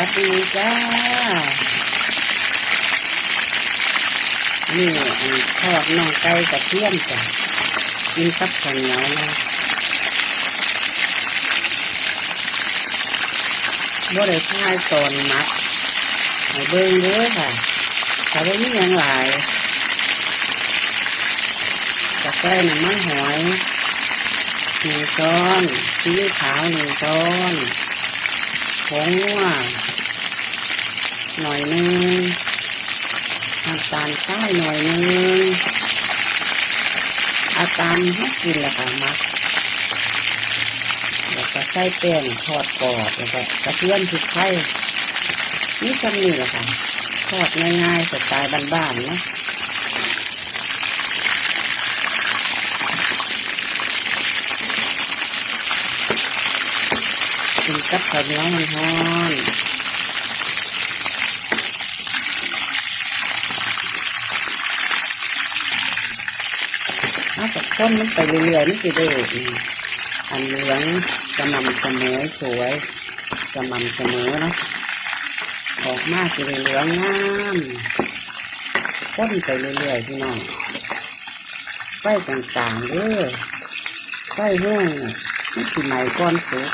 วัสดีจ้า นี่อันทอดน่องไก่กระเทียมจ้ะกินกับข้าวเหนียวนะบ่ได้ทายตอนมัดให้เบิ่งเด้อค่ะแต่ว่ามีอย่างหลายตะไคร้น้ำมันหอยหนึ่งช้อนซีอิ๊วขาวหนึ่งช้อนผงนัว หน่อยนึงน้ำตาลทรายหน่อยนึงอาตามให้กินละค่ะมักแล้วก็ใส่แป้งทอดกรอบแล้วก็กระเทียมพริกไทยนี่จำนี่แหละค่ะทอดง่ายๆสไตล์บ้านๆเนาะกินกับข้าวเหนียวมันฮ้อน เอาแต่ต้นมันไปเรื่อยๆนี่สิได้อันเหลืองสม่ำเสมอสวยสม่ำเสมอนะออกมาสิได้เหลืองงามต้นไปเรื่อยๆพี่น้องไฟต่างๆเด้อไฟแห้งนี่สิใหม่ก้อนสุก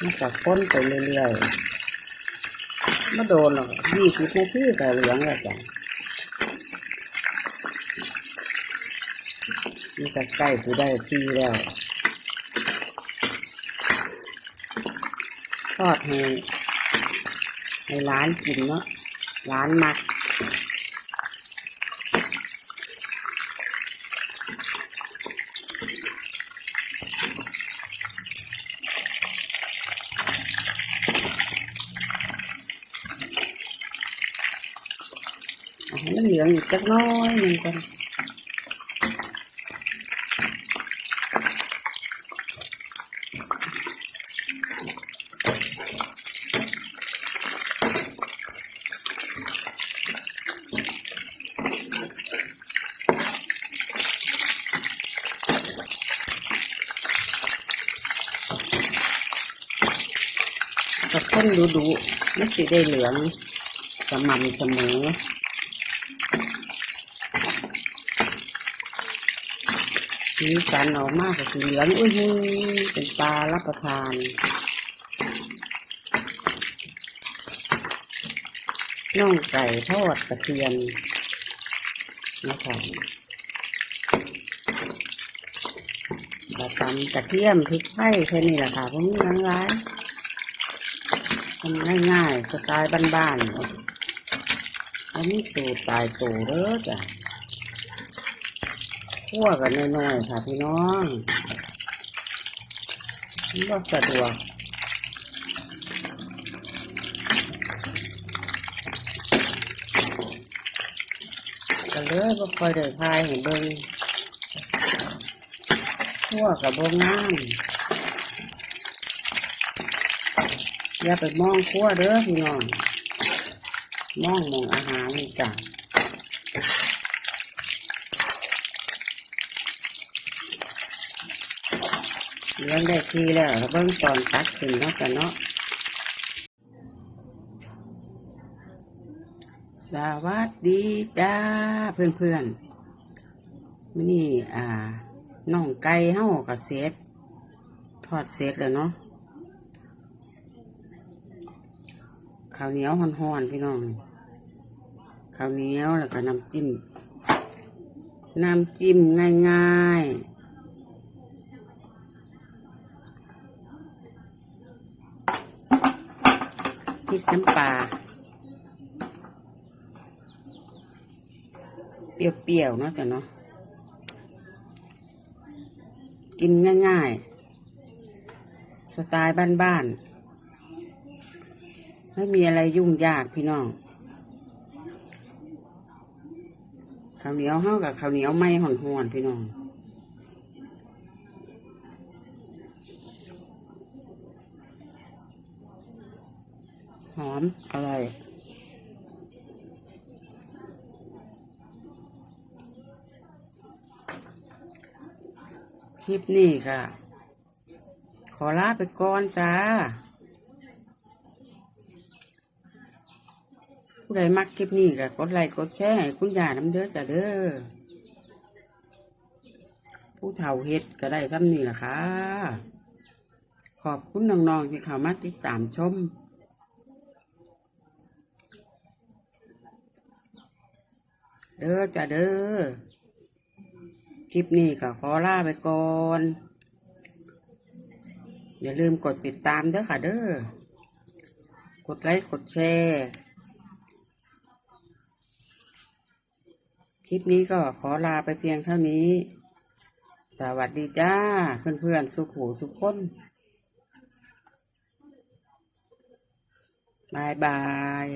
มันจะค้นไปเรื่อยๆไม่โดนหรอกยี่สิบนาทีแต่เหลืองแล้วจ้ะมันจะใกล้สิได้ที่แล้วทอดให้ให้ร้านกินเนาะร้านมัก เอาให้ มันเหลืองอีกจักน้อยหนึ่งก่อนก็คนดูดูๆมันสิได้เหลืองสม่ำเสมอ สีสันออกมากก็คือเหลืองอุ้ยเป็นปลารับประทานน่องไก่ทอดกระเทียมนะคะเราตำกระเทียมพริกไทยแค่นี้แหละค่ะเพราะมีหลายร้ายทำง่ายๆสไตล์บ้านๆอันนี้สูตรตายตัวเด้อจ้ะ คั่วกันน้อยๆค่ะพี่น้องนี่ก็สะดวกก็เลยบ่ค่อยได้ทายให้เบิ่งคั่วกับบ่งามอย่าไปมองคั่วเด้อพี่น้องมองมองอาหารนี่จ้ะ เลี้ยงได้ทีแล้วเบิ่งตอนตักขึ้นเนาะกันเนาะสวัสดีจ้าเพื่อนเพื่อนมื่นี่อ่าน่องไก่เฮากับเซตทอดเซตแล้วเนาะข้าวเหนียวห่อนๆพี่น้องข้าวเหนียวแล้วก็น้ำจิ้มน้ำจิ้มง่ายๆ พริกน้ำปลาเปรี้ยวๆเนาะจ้ะเนาะกินง่ายๆ สไตล์บ้านๆ ไม่มีอะไรยุ่งยากพี่น้องข้าวเหนียวเฮากับข้าวเหนียวไม่ห่อนๆพี่น้อง หอมอร่อยคลิปนี้ค่ะ ขอลาไปก่อนจ้า ผู้ใดมักคลิปนี้ก็กดไลค์กดแชร์ให้คุณยายน้ำเด้อจ้ะเด้อผู้เฒ่าเฮ็ดก็ได้ซ้ำนี่ล่ะค่ะ ขอบคุณน้องๆที่เข้ามาติดตามชม เด้อจ้ะเด้อ คลิปนี้ก็ขอลาไปก่อน อย่าลืมกดติดตามเด้อค่ะเด้อ กดไลค์กดแชร์ คลิปนี้ก็ขอลาไปเพียงเท่านี้ สวัสดีจ้า เพื่อนๆ สุขหูสุขคนบายบาย